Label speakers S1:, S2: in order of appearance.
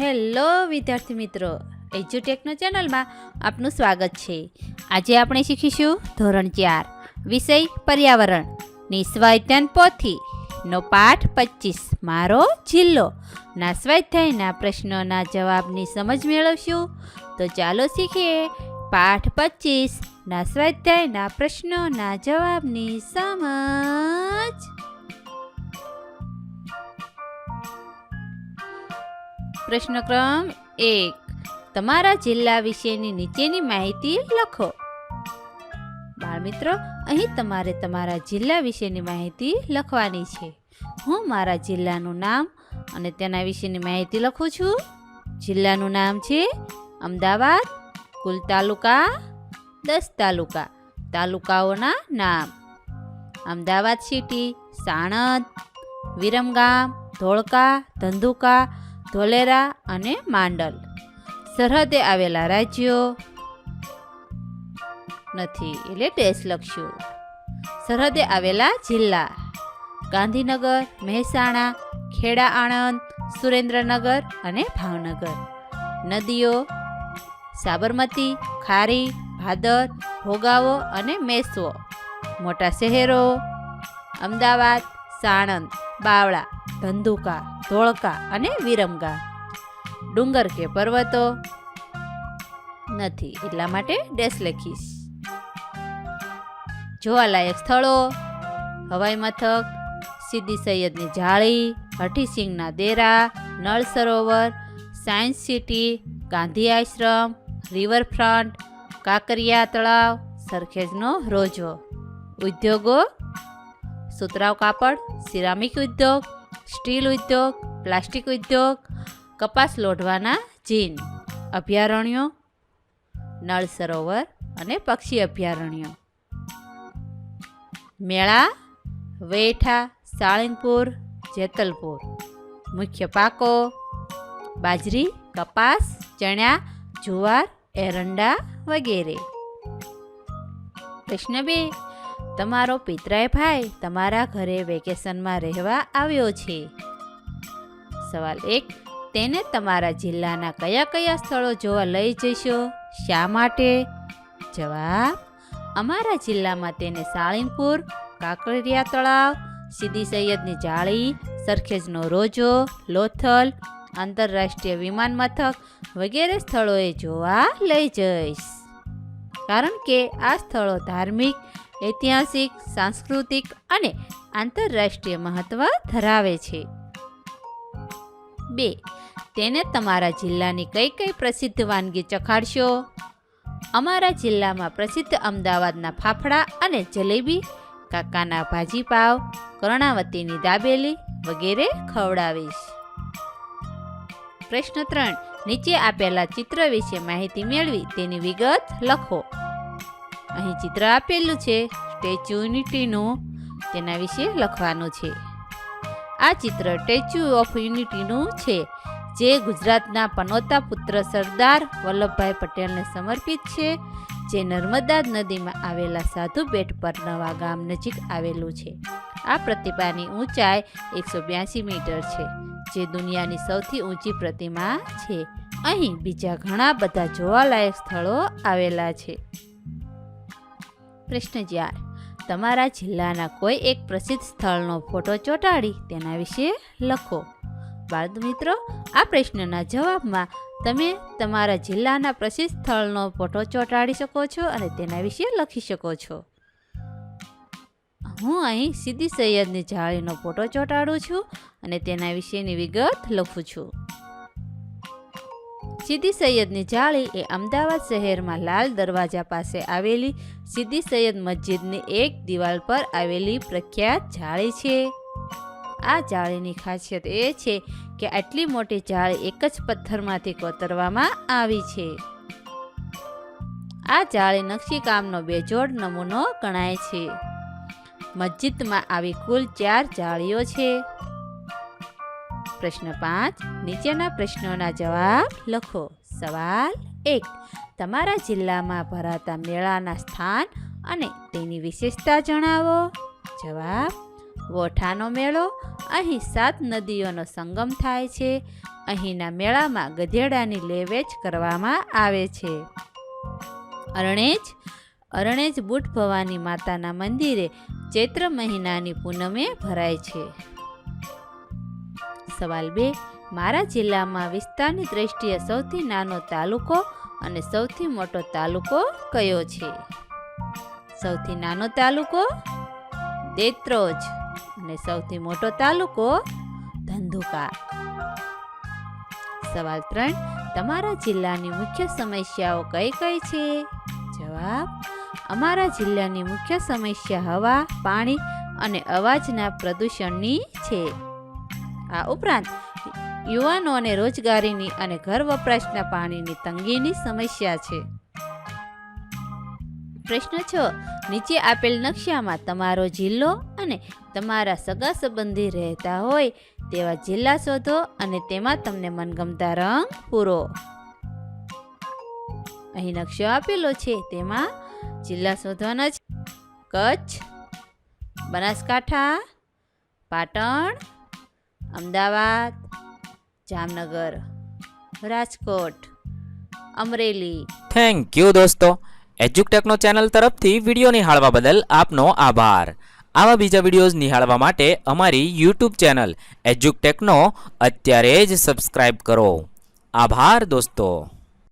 S1: Hello, વિદ્યાર્થી મિત્રો. એજ્યુટેકનો ચેનલમાં આપનું સ્વાગત છે. આજે આપણે શીખીશું ધોરણ ચાર, વિષય પર્યાવરણ. નિસ્વાધ્યાન પોથી નો પાઠ પચીસ. મારો જિલ્લો. ના સ્વાધ્યાયના પ્રશ્નોના જવાબની સમજ મેળવશું. તો ચાલો શીખીએ પાઠ પચીસ. ના સ્વાધ્યાયના પ્રશ્નોના જવાબની સમજ. પ્રશ્ન ક્રમ એક. તમારા જિલ્લા વિશેની નીચેની માહિતી લખો. બાળમિત્રો અહીં તમારે તમારા જિલ્લા વિશેની માહિતી લખવાની છે. હું મારા જિલ્લાનું નામ અને તેના વિશેની માહિતી લખું છું. જિલ્લાનું નામ છે અમદાવાદ, કુલ તાલુકા દસ તાલુકા. તાલુકાઓના નામ. અમદાવાદ સિટી, સાણંદ, વિરમગામ, ધોળકા, ધંધુકા ધોલેરા અને માંડલ. સરહદે આવેલા રાજ્યો નથી, એટલે ટેસ લખશું સરહદે આવેલા જિલ્લા. ગાંધીનગર, મહેસાણા, ખેડા આણંદ, સુરેન્દ્રનગર અને ભાવનગર. નદીઓ, સાબરમતી, ખારી, ભાદર, ભોગાવો અને મેસવો. મોટા શહેરો, અમદાવાદ, સાણંદ. બાવળા, ધંધુકા, ધોળકા અને વિરમગા. ડુંગર કે પર્વતો? નથી, એટલા માટે ડેશ લખીશ. જોવાલાયક સ્થળો? હવાઈ મથક સીદી સૈયદની જાળી હઠીસિંહના દેરા, Nal Sarovar, science city, Gandhi Ashram, riverfront, Kankaria તળાવ, સરખેજનો રોજો. ઉદ્યોગો? સુતરાવ કાપડ, સિરામિક ઉદ્યોગ, સ્ટીલ ઉદ્યોગ, પ્લાસ્ટિક ઉદ્યોગ, કપાસ લોઢવાના જીન, અભયારણ્યો, નળ સરોવર અને પક્ષી અભયારણ્યો. મેળા, વેઠા, સાળંગપુર, જેતલપુર. મુખ્ય પાકો, બાજરી, કપાસ, ચણા, જુવાર, એરંડા વગેરે. પ્રશ્ન તમારો પિતરાય ભાઈ તમારા ઘરે વેકેશનમાં રહેવા આવ્યો છે. સવાલ એક, તેને તમારા જિલ્લાના કયા કયા સ્થળો જોવા લઈ જશો? શા માટે? જવાબ, અમારા જિલ્લામાં તેને સાળીમપુર કાંકરિયા તળાવ સીદી સૈયદની જાળી, સરખેજનો રોજો, લોથલ, આંતરરાષ્ટ્રીય વિમાન મથક વગેરે સ્થળોએ જોવા લઈ જઈશ. કારણ કે આ સ્થળો ધાર્મિક, ઐતિહાસિક, સાંસ્કૃતિક અને આંતરરાષ્ટ્રીય મહત્વ ધરાવે છે. બે, તેને તમારા જિલ્લાની કઈ કઈ પ્રસિદ્ધ વાનગી ચખાડશો? અમારા જિલ્લામાં પ્રસિદ્ધ અમદાવાદના ફાફડા અને જલેબી, કાકાના ભાજીપાવ, કર્ણાવતીની દાબેલી વગેરે ખવડાવીશ. પ્રશ્ન ત્રણ નીચે આપેલા ચિત્ર વિશે માહિતી મેળવી તેની વિગત લખો. અહીં ચિત્ર આપેલું છે, સ્ટેચ્યુ યુનિટીનું, તેના વિશે લખવાનું છે. આ ચિત્ર સ્ટેચ્યુ ઓફ યુનિટીનું છે, જે ગુજરાતના પનોતા પુત્ર સરદાર વલ્લભભાઈ પટેલને સમર્પિત છે, જે નર્મદા નદીમાં આવેલા સાધુ બેટ પર નવા ગામ નજીક આવેલું છે. આ પ્રતિમાની ઊંચાઈ એકસો બ્યાસી મીટર છે, જે દુનિયાની સૌથી ઊંચી પ્રતિમા છે. અહીં બીજા ઘણા બધા જોવાલાયક સ્થળો આવેલા છે. પ્રશ્ન ચાર. તમારા જિલ્લાના કોઈ એક પ્રસિદ્ધ સ્થળનો ફોટો ચોંટાડી તેના વિશે લખો. બાળ મિત્રો, આ પ્રશ્નના જવાબમાં તમે તમારા જિલ્લાના પ્રસિદ્ધ સ્થળનો ફોટો ચોંટાડી શકો છો અને તેના વિશે લખી શકો છો. હું અહીં સીદી સૈયદની જાળીનો ફોટો ચોંટાડું છું અને તેના વિશેની વિગત લખું છું. સીદી સૈયદની જાળી એ અમદાવાદ શહેરમાં લાલ દરવાજા પાસે આવેલી સીદી સૈયદ મસ્જિદની એક દિવાલ પર આવેલી પ્રખ્યાત જાળી છે. આ જાળીની ખાસિયત એ છે કે આટલી મોટી જાળી એક જ પથ્થરમાંથી કોતરવામાં આવી છે. આ જાળી નકશીકામનો બેજોડ નમૂનો ગણાય છે. મસ્જિદમાં આવી કુલ ચાર જાળીઓ છે. પ્રશ્ન પાંચ, નીચેના પ્રશ્નોના જવાબ લખો. સવાલ એક, તમારા જિલ્લામાં ભરાતા મેળાના સ્થાન અને તેની વિશેષતા જણાવો. જવાબ, વોઠાનો મેળો. અહીં સાત નદીઓનો સંગમ થાય છે. અહીંના મેળામાં ગધેડાની લેવેચ કરવામાં આવે છે. અરણેજ અરણેજ બુટ ભવાની માતાના મંદિરે ચૈત્ર મહિનાની પૂનમે ભરાય છે. સવાલ બે, મારા જિલ્લામાં વિસ્તારની દ્રષ્ટિએ સૌથી નાનો તાલુકો અને સૌથી મોટો તાલુકો કયો છે? સૌથી નાનો તાલુકો દેત્રોજ અને સૌથી મોટો તાલુકો ધંધુકા. સવાલ ત્રણ, તમારા જિલ્લાની મુખ્ય સમસ્યાઓ કઈ કઈ છે? જવાબ અમારા જિલ્લાની મુખ્ય સમસ્યા હવા, પાણી અને અવાજના પ્રદૂષણની છે. આ ઉપરાંત યુવાનોને રોજગારીની અને ઘર વપરાશના પાણીની તંગીની સમસ્યા છે. પ્રશ્ન છ, નીચે આપેલ નકશામાં તમારો જિલ્લો અને તમારા સગા સંબંધી રહેતા હોય તેવા જિલ્લા શોધો અને તેમાં તમને મનગમતા રંગ પૂરો. અહીં નકશો આપેલો છે, તેમાં જિલ્લા શોધવાના છે. કચ્છ, બનાસકાંઠા, પાટણ, અમદાવાદ, જામનગર, રાજકોટ, અમરેલી.
S2: થેન્ક યુ દોસ્તો. એજ્યુકટેકનો ચેનલ તરફથી વીડિયો નિહાળવા બદલ આપનો આભાર. આવા બીજા વિડીયોઝ નિહાળવા માટે અમારી યુટ્યુબ ચેનલ એજ્યુકટેકનો અત્યારે જ સબસ્ક્રાઈબ કરો. આભાર દોસ્તો.